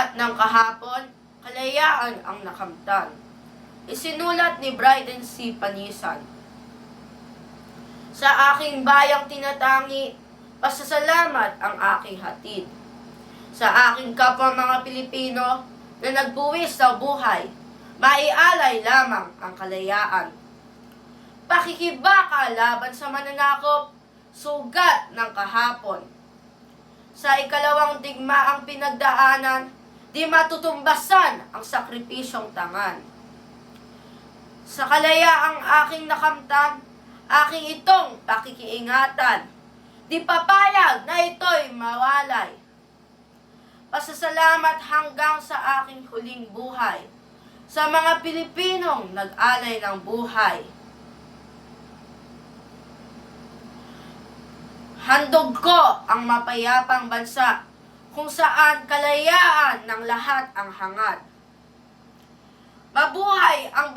Sugat ng kahapon, kalayaan ang nakamtan. Isinulat ni Bryden C. Panisan. Sa aking bayang tinatangi, pasasalamat ang aking hatid. Sa aking kapwa mga Pilipino na nagbuwis sa buhay, maialay lamang ang kalayaan. Pakikibaka laban sa mananakop, sugat ng kahapon. Sa ikalawang digmaang pinagdaanan, di matutumbasan ang sakripisyong tangan. Sa kalayaang aking nakamtan, aking itong pakikiingatan. Di papayag na ito'y mawalay. Pasasalamat hanggang sa aking huling buhay sa mga Pilipinong nag-alay ng buhay. Handog ko ang mapayapang bansa kung saan kalayaan ng lahat ang hangad. Mabuhay ang!